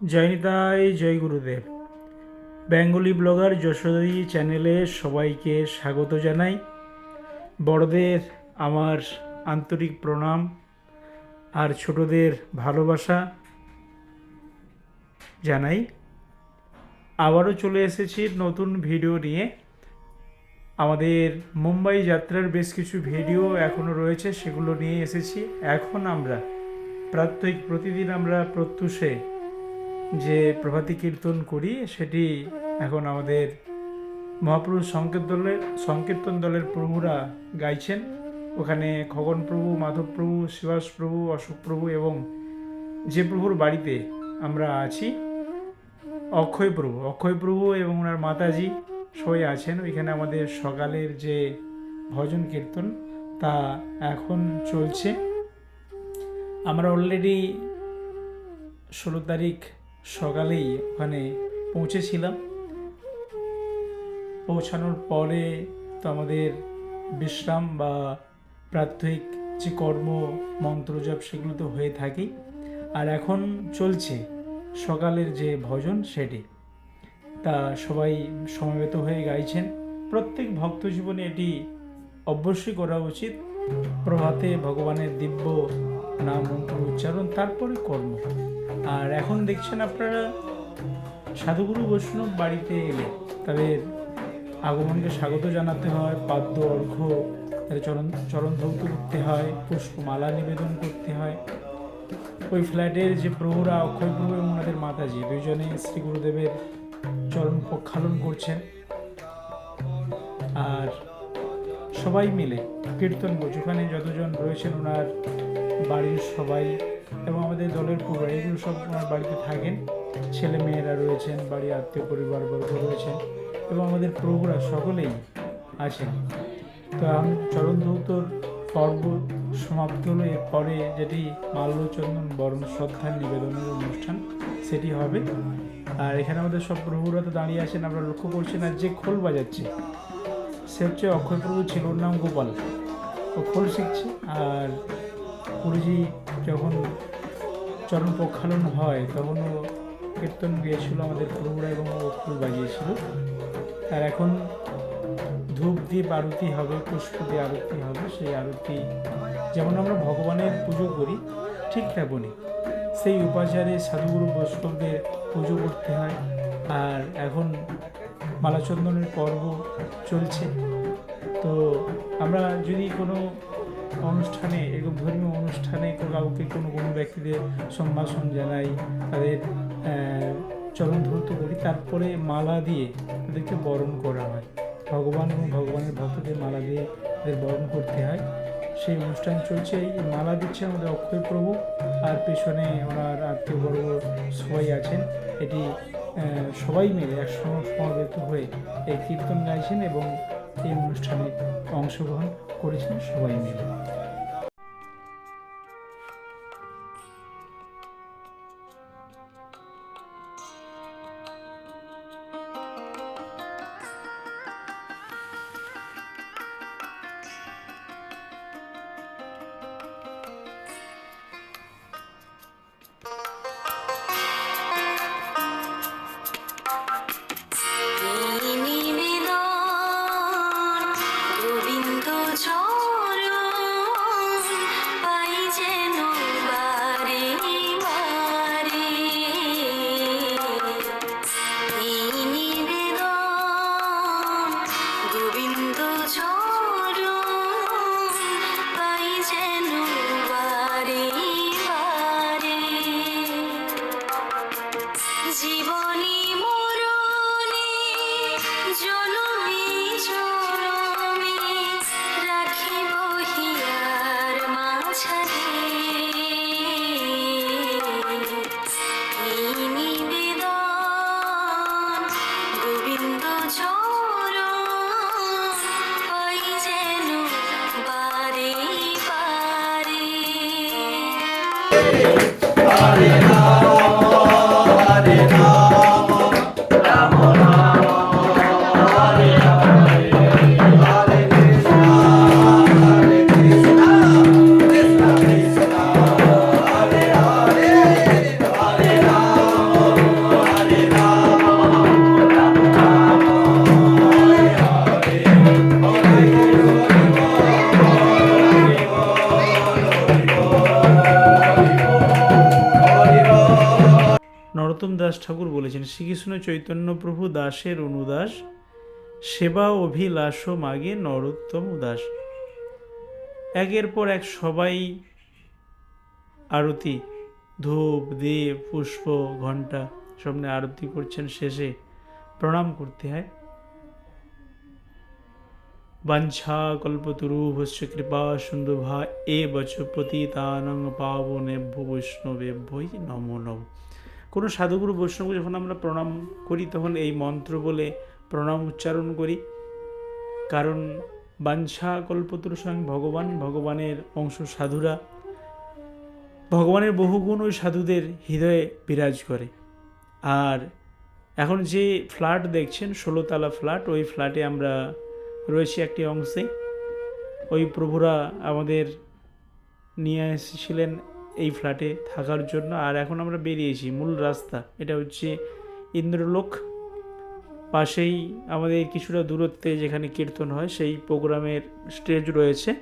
জয় নিতাই জয় গুরুদেব। Bengali blogger যশোদী চ্যানেলে সবাইকে স্বাগত জানাই। বড়দের আমার আন্তরিক প্রণাম আর ছোটদের ভালোবাসা জানাই। আবারও চলে এসেছি নতুন ভিডিও নিয়ে। আমাদের মুম্বাই যাত্রার বেশ কিছু ভিডিও এখনও রয়েছে, সেগুলো নিয়ে এসেছি। এখন আমরা প্রাত্যহিক প্রতিদিন আমরা প্রত্যুষে যে প্রভাতী কীর্তন করি, সেটি এখন আমাদের মহাপুরুষ সংকেত দলের, সংকীর্তন দলের প্রভুরা গাইছেন। ওখানে খগন প্রভু, মাধব প্রভু, শিবাস প্রভু, অশোক প্রভু এবং যে প্রভুর বাড়িতে আমরা আছি, অক্ষয় প্রভু। অক্ষয় প্রভু এবং ওনার মাতাজি সবাই আছেন। ওইখানে আমাদের সকালের যে ভজন কীর্তন, তা এখন চলছে। আমরা অলরেডি ষোলো তারিখ সকালেই ওখানে পৌঁছেছিলাম। পৌঁছানোর পরে তো আমাদের বিশ্রাম বা প্রাত্যহিক যে কর্ম মন্ত্রজপ সেগুলো তো হয়ে থাকেই। আর এখন চলছে সকালের যে ভজন সেটি। তা সবাই সমবেত হয়ে গাইছেন। প্রত্যেক ভক্ত জীবনে এটি অবশ্যই করা উচিত। প্রভাতে ভগবানের দিব্য নাম মন্ত্র উচ্চারণ, তারপরে কর্ম। আর এখন দেখছেন আপনারা সাধুগুরু বৈষ্ণব বাড়িতে এলে তাদের আগমনকে স্বাগত জানাতে হয়, পাদ্য, অর্ঘ্য, তাদের চরণ চরণ ধৌত করতে হয়, পুষ্পমালা নিবেদন করতে হয়। ওই ফ্ল্যাটের যে প্রভুরা অক্ষয় প্রভু এবং ওনাদের মাতাজি দুইজনে শ্রী গুরুদেবের চরণ প্রক্ষালন করছেন। আর সবাই মিলে কীর্তন করছে। ওখানে যতজন রয়েছেন ওনার বাড়ির সবাই এবং আমাদের দলের পুরো এগুলো সব ওনার বাড়িতে থাকেন। ছেলে মেয়েরা রয়েছেন বাড়ির আত্মীয় পরিবার বর্গ রয়েছেন এবং আমাদের প্রভুরা সকলেই আছেন। তো চরণ ধৌতর পর্ব সমাপ্ত হলো। এরপরে যেটি মাল্যচন্দন বরণ শ্রদ্ধা নিবেদনের অনুষ্ঠান, সেটি হবে। আর এখানে আমাদের সব প্রভুরা তো দাঁড়িয়ে আছেন, আমরা লক্ষ্য করছি না যে খোল বাজাচ্ছে। সে হচ্ছে অক্ষয় প্রভু ছিল নাম গোপাল। ও খোল শিখছে আর গুরুজি যখন চরণ প্রক্ষালন হয় তখন ও কীর্তন গিয়েছিল আমাদের প্রভুরা এবং খোল বাজিয়েছিল। আর এখন ধূপ দ্বীপ আরতি হবে, পুষ্প দিয়ে আরতি হবে, সেই আরতি, যেমন আমরা ভগবানের পুজো করি, ঠিক তেমনই। সেই উপাচারে সাধুগুরু বৈষ্ণবদের পুজো করতে হয়। আর এখন মালাচন্দনের পর্ব চলছে। তো আমরা যদি কোনো অনুষ্ঠানে এরকম ধর্মীয় অনুষ্ঠানে কাউকে কোনো কোনো ব্যক্তিদের সম্ভাষণ জানাই, তাদের চরণ ধৌত করি তারপরে মালা দিয়ে তাদেরকে বরণ করা হয়। ভগবান এবং ভগবানের ভক্তদের মালা দিয়ে তাদের বরণ করতে হয়। সেই অনুষ্ঠান চলছে, এই মালা দিচ্ছে আমাদের অক্ষয় প্রভু, আর পেছনে ওনার আত্মীয় বর্গ সবাই আছেন। এটি সবাই মিলে একসঙ্গে সমবেত হয়ে এই কীর্তন গাইছেন এবং এই অনুষ্ঠানে অংশগ্রহণ করেছেন সবাই মিলে। Maria. ঠাকুর বলেছেন, শ্রীকৃষ্ণ চৈতন্য প্রভু দাসের অনুদাস, সেবা অভিলাষ মাগে নরোত্তম দাস। একের পর এক সবাই আরতি, ধূপ, দীপ, পুষ্প, ঘণ্টা সামনে আরতি করছেন, শেষে প্রণাম করতে হয়। বাঞ্ছা কল্পতরুভস্য কৃপা সুন্দভা এ বচ পতিতানং পাবনেভ্য বৈষ্ণবেভ্যই নমো নম। কোনো সাধুগুরু বৈষ্ণবকে যখন আমরা প্রণাম করি, তখন এই মন্ত্র বলে প্রণাম উচ্চারণ করি। কারণ বাঞ্ছা কল্পতরু স্বয়ং ভগবান, ভগবানের অংশ সাধুরা। ভগবানের বহুগুণ ওই সাধুদের হৃদয়ে বিরাজ করে। আর এখন যে ফ্ল্যাট দেখছেন, ষোলোতলা ফ্ল্যাট, ওই ফ্ল্যাটে আমরা রয়েছি একটি অংশে। ওই প্রভুরা আমাদের নিয়ে এসেছিলেন এই ফ্ল্যাটে থাকার জন্য। আর এখন আমরা বেরিয়েছি মূল রাস্তা। এটা হচ্ছে ইন্দ্রলোক। পাশেই আমাদের কিছুটা দূরত্বে যেখানে কীর্তন হয়, সেই প্রোগ্রামের স্টেজ রয়েছে।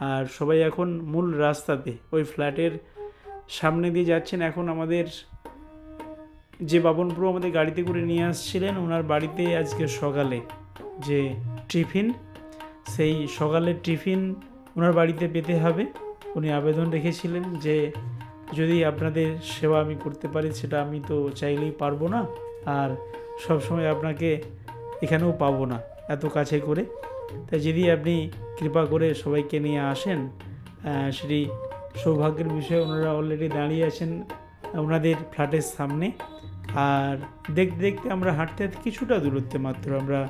আর সবাই এখন মূল রাস্তাতে, ওই ফ্ল্যাটের সামনে দিয়ে যাচ্ছেন। এখন আমাদের যে বাবনপ্রভু আমাদের গাড়িতে করে নিয়ে আসছিলেন, ওনার বাড়িতে আজকে সকালে যে টিফিন, সেই সকালের টিফিন ওনার বাড়িতে পেতে হবে। উনি আবেদন রেখেছিলেন যে যদি আপনাদের সেবা আমি করতে পারি, সেটা আমি তো চাইলেই পারব না আর সব সময় আপনাকে এখানেও পাবো না এত কাছে করে। তাই যদি আপনি কৃপা করে সবাইকে নিয়ে আসেন সেটি সৌভাগ্যের বিষয়ে, ওনারা অলরেডি দাঁড়িয়ে আছেন ওনাদের ফ্ল্যাটের সামনে। আর দেখতে দেখতে আমরা হাঁটতে কিছুটা দূরত্বে মাত্র আমরা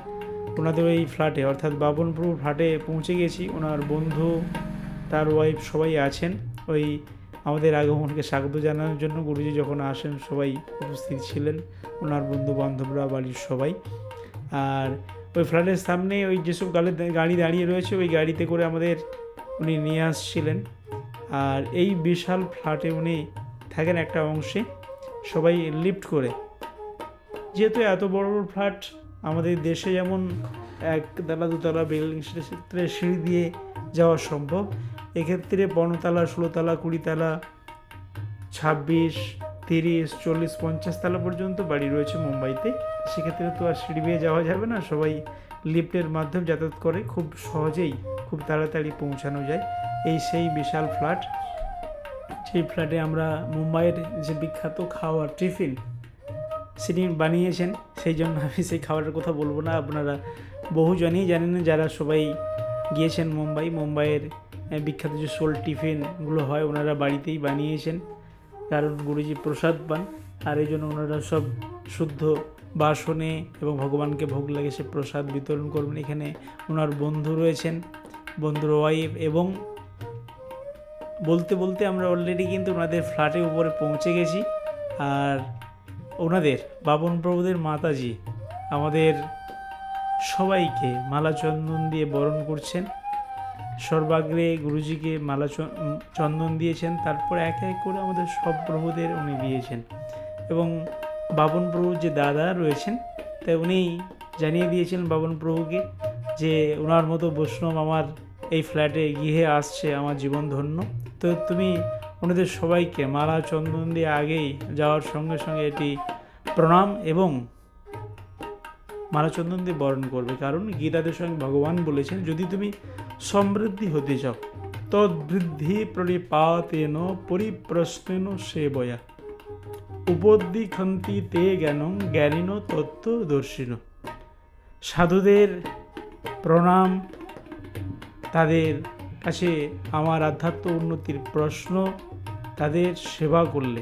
ওনাদের ওই ফ্ল্যাটে, অর্থাৎ বাবনপুর ফ্ল্যাটে পৌঁছে গেছি। ওনার বন্ধু তার ওয়াইফ সবাই আছেন। ওই আমাদের আগমনকে স্বাগত জানানোর জন্য গুরুজি যখন আসেন, সবাই উপস্থিত ছিলেন। ওনার বন্ধু বান্ধবরা বাড়ির সবাই। আর ওই ফ্ল্যাটের সামনে ওই যেসব গাড়ি গাড়ি দাঁড়িয়ে রয়েছে, ওই গাড়িতে করে আমাদের উনি নিয়ে আসছিলেন। আর এই বিশাল ফ্ল্যাটে উনি থাকেন একটা অংশে, সবাই লিফট করে। যেহেতু এত বড় বড় ফ্ল্যাট, আমাদের দেশে যেমন একতলা দুতলা বিল্ডিং সেক্ষেত্রে সিঁড়ি দিয়ে যাওয়া সম্ভব। এক্ষেত্রে পনেরোতলা ষোলোতলা, কুড়িতলা, ছাব্বিশ, তিরিশ, চল্লিশ, পঞ্চাশ তলা পর্যন্ত বাড়ি রয়েছে মুম্বাইতে। সেক্ষেত্রে তো আর সিঁড়ি বেয়ে যাওয়া যাবে না, সবাই লিফটের মাধ্যমে যাতায়াত করে, খুব সহজেই খুব তাড়াতাড়ি পৌঁছানো যায়। এই সেই বিশাল ফ্ল্যাট। সেই ফ্ল্যাটে আমরা মুম্বাইয়ের যে বিখ্যাত খাওয়ার টিফিন সেটি বানিয়েছেন, সেই জন্য আমি সেই খাবারের কথা বলব না। আপনারা বহুজনই জানেন, যারা সবাই গিয়েছেন মুম্বাই, মুম্বাইয়ের বিখ্যাত যে সোল টিফিনগুলো হয় ওনারা বাড়িতেই বানিয়েছেন। কারণ গুরুজি প্রসাদ পান, আর এই জন্য ওনারা সব শুদ্ধ বাসনে এবং ভগবানকে ভোগ লাগে সে প্রসাদ বিতরণ করবেন। এখানে ওনার বন্ধু রয়েছেন, বন্ধুর ওয়াইফ এবং বলতে বলতে আমরা অলরেডি কিন্তু ওনাদের ফ্ল্যাটের উপরে পৌঁছে গেছি। আর ওনাদের বাবন প্রভুদের মাতাজি আমাদের সবাইকে মালা চন্দন দিয়ে বরণ করছেন। সর্বাগ্রে গুরুজিকে মালা চন্দন দিয়েছেন। তারপর এক এক করে আমাদের সব প্রভুদের উনি দিয়েছেন। এবং বাবন প্রভুর যে দাদা রয়েছেন তাই উনি জানিয়ে দিয়েছেন বাবন প্রভুকে যে ওনার মতো বৈষ্ণব আমার এই ফ্ল্যাটে গৃহে আসছে, আমার জীবন ধন্য। তো তুমি ওনাদের সবাইকে মালা চন্দন দিয়ে আগেই যাওয়ার সঙ্গে সঙ্গে এটি প্রণাম এবং মালা চন্দন দিয়ে বরণ করবে। কারণ গীতাদের সঙ্গে ভগবান বলেছেন, যদি তুমি সমৃদ্ধি হতে চাও তদ্বৃদ্ধি পরিপাতেন পরিপ্রশ্নেন সেবয়া। উপদ্দিখন্তি তে জ্ঞানং জ্ঞানীন তত্ত্বদর্শিন। সাধুদের প্রণাম, তাদের কাছে আমার আধ্যাত্ম উন্নতির প্রশ্ন, তাদের সেবা করলে।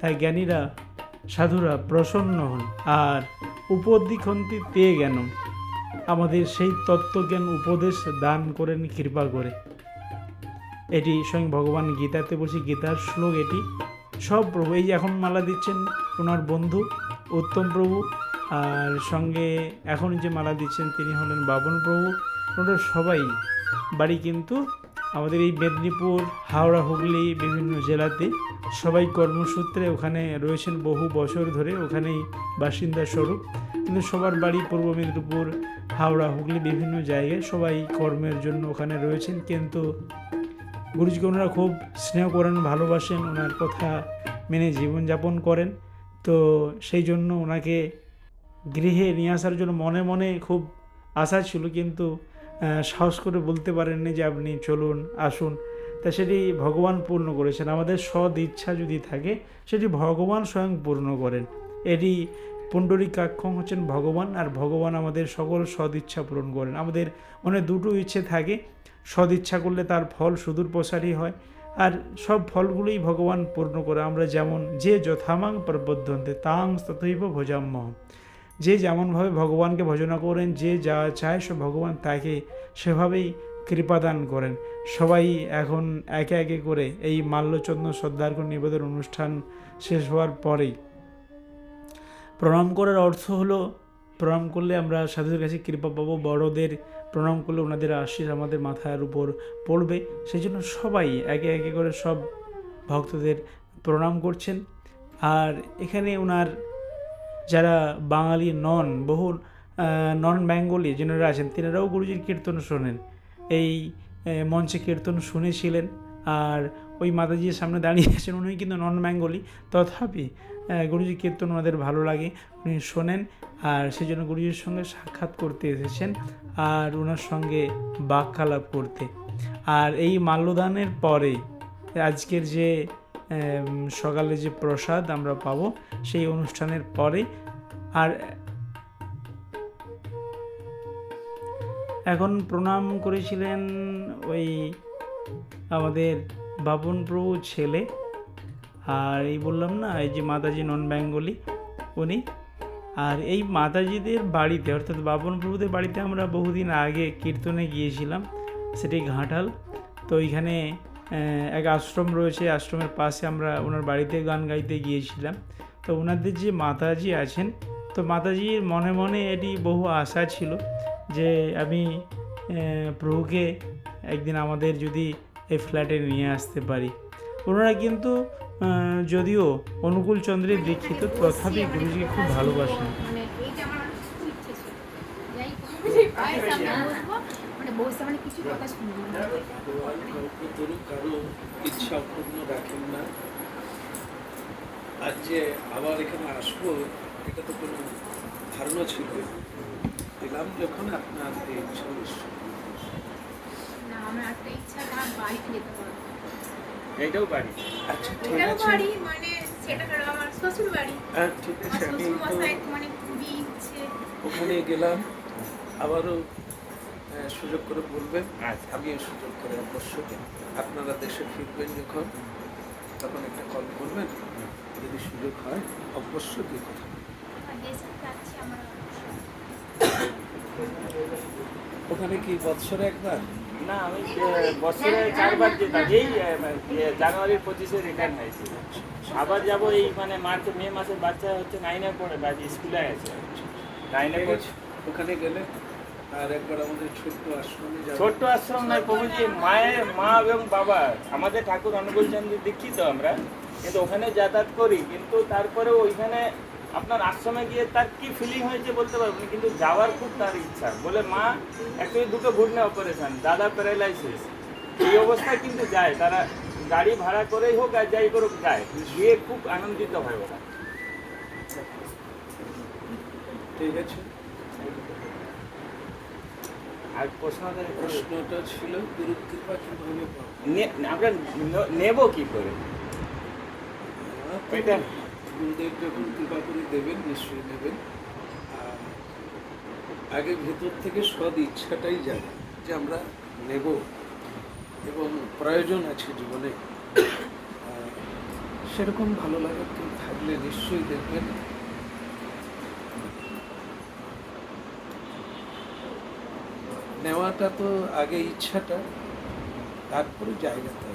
তাই জ্ঞানীরা, সাধুরা প্রসন্ন হন। আর উপদ্দিখন্তি তে জ্ঞানম আমাদের সেই তত্ত্বজ্ঞান উপদেশ দান করেন কৃপা করে। এটি স্বয়ং ভগবান গীতাতে বলছি গীতার শ্লোক এটি। সব প্রভু, এই এখন মালা দিচ্ছেন ওনার বন্ধু, উত্তম প্রভু, আর সঙ্গে এখন যে মালা দিচ্ছেন তিনি হলেন বাবন প্রভু। ওনারা সবাই বাড়ি কিন্তু আমাদের এই মেদিনীপুর, হাওড়া, হুগলি, বিভিন্ন জেলাতে সবাই কর্মসূত্রে ওখানে রয়েছেন বহু বছর ধরে, ওখানেই বাসিন্দা স্বরূপ। কিন্তু সবার বাড়ি পূর্ব মেদিনীপুর, হাওড়া, হুগলি বিভিন্ন জায়গায় সবাই কর্মের জন্য ওখানে রয়েছেন। কিন্তু গুরুজিকে ওনারা খুব স্নেহ করেন, ভালোবাসেন, ওনার কথা মেনে জীবনযাপন করেন। তো সেই জন্য ওনাকে গৃহে নিয়ে আসার জন্য মনে মনে খুব আশা ছিল। কিন্তু সাহস করে বলতে পারেননি যে আপনি চলুন, আসুন। তা সেটি ভগবান পূর্ণ করেছেন। আমাদের সদ ইচ্ছা যদি থাকে, সেটি ভগবান স্বয়ং পূর্ণ করেন। এটি পুণ্ডরিকাক্ষম হচ্ছেন ভগবান, আর ভগবান আমাদের সকল সদ ইচ্ছা পূরণ করেন। আমাদের মনে দুটো ইচ্ছে থাকে। সদ ইচ্ছা করলে তার ফল সুদূর প্রসারী হয়, আর সব ফলগুলোই ভগবান পূর্ণ করে। আমরা যেমন, যে যথামাং প্রবদ্ধন্তে তাং তথৈব ভোজাম্য যে যেমনভাবে ভগবানকে ভজনা করেন, যে যা চায় সে ভগবান তাকে সেভাবেই কৃপাদান করেন। সবাই এখন একে একে করে এই মাল্যচন্দ্র শ্রদ্ধার্ঘ নিবেদন অনুষ্ঠান শেষ হওয়ার পরেই। প্রণাম করার অর্থ হলো, প্রণাম করলে আমরা সাধুদের কাছে কৃপা পাবো, বড়দের প্রণাম করলে ওনাদের আশীষ আমাদের মাথার উপর পড়বে। সেই জন্য সবাই একে একে করে সব ভক্তদের প্রণাম করছেন। আর এখানে ওনার যারা বাঙালি নন বহু নন বেঙ্গলি যেনারা আছেন, তেনারাও গুরুজির কীর্তন শোনেন। এই মঞ্চে কীর্তন শুনেছিলেন আর ওই মাতাজির সামনে দাঁড়িয়ে আছেন। উনি কিন্তু নন বেঙ্গলি। তথাপি আহ, গুরুজির কীর্তন ওনাদের ভালো লাগে। উনি শোনেন আর সেই জন্য গুরুজির সঙ্গে সাক্ষাৎ করতে এসেছেন আর ওনার সঙ্গে বাক্যালাপ করতে। আর এই মাল্যদানের পরে আজকের যে সকালে যে প্রসাদ আমরা পাবো সেই অনুষ্ঠানের পরে আর এখন প্রণাম করেছিলেন ওই আমাদের বাপন প্রভু ছেলে। আর এই বললাম না, এই যে মাতাজি নন বেঙ্গলি, উনি। আর এই মাতাজিদের বাড়িতে, অর্থাৎ বাপন প্রভুদের বাড়িতে আমরা বহুদিন আগে কীর্তনে গিয়েছিলাম, সেটি ঘাটাল। তো ওইখানে এক আশ্রম রয়েছে, আশ্রমের পাশে আমরা ওনার বাড়িতে গান গাইতে গিয়েছিলাম। তো ওনাদের যে মাতাজি আছেন, তো মাতাজির মনে মনে এটি বহু আশা ছিল। যে আমি প্রভুকে একদিন আমাদের যদি এই ফ্ল্যাটে নিয়ে আসতে পারি। ওনারা কিন্তু যদিও অনুকূল চন্দ্রের দীক্ষিত, তথাপি গুরুজিকে খুব ভালোবাসেন। মানে যে আবার এখানে আসব, এটা তো কোনো ধারণা ছিল। না। যখন আপনার এই ইচ্ছা না আমার একটা ইচ্ছা তার বাড়িতে যেতে পারব এইটাও বাড়ি। আচ্ছা ঠিক আছে। বাড়ি মানে সেটা হলো আমার শ্বশুর বাড়ি। হ্যাঁ ঠিক আছে আমি মানে খুবই ইচ্ছে। ওখানে গেলাম আবারও সুযোগ করে বলবেন। আচ্ছা। আমি সুযোগ করে অবশ্যই আপনারা দেশে ফিরবেন যখন। তখন একটা কল করবেন। যদি সুযোগ হয় অবশ্যই কথা বলবেন। আর দেশে যাচ্ছি আমরা ওখানে কি বৎসরে একবার? না আমি বছরে চারবার যেতাম। এই জানুয়ারির পঁচিশে রিটার্ন হয়েছি। আবার যাব এই মানে মার্চ মে মাসের বাচ্চা হচ্ছে নাইনে পড়ে বা স্কুলে আছে। নাইনে ওখানে গেলে আর একবার আমাদের ছোট্ট আশ্রমে ছোট্ট আশ্রম নয় প্রভুজি মায়ের মা এবং বাবা। আমাদের ঠাকুর অনুকূল চন্দ্র দীক্ষিত আমরা। কিন্তু ওখানে যাতায়াত করি কিন্তু তারপরে ওইখানে আপনার আশ্রমে গিয়ে তার কি ফিলিং হয়েছে বলতে পারব না কিন্তু যাওয়ার খুব তার ইচ্ছা। বলে মা অ্যাকচুয়ালি দুটো ঘুরনে অপারেশন দাদা প্যারালাইসিস এই অবস্থায় কিন্তু যায় তারা গাড়ি ভাড়া করেই হোক আর যাই করুক যায় গিয়ে খুব আনন্দিত হয় ওরা। ঠিক আছে। আর প্রশ্নটা প্রশ্নটা ছিল গুরু কৃপা কীভাবে আমরা নেব কি করে? গুরুদেব যখন কৃপা করে দেবেন, নিশ্চয়ই আর আগে ভেতর থেকে সদ ইচ্ছাটাই জানা যে আমরা নেব এবং প্রয়োজন আছে জীবনে। সেরকম ভালো লাগার কেউ থাকলে নিশ্চয়ই দেখবেন। নেওয়াটা তো আগে ইচ্ছাটা, তারপরে জায়গাটা।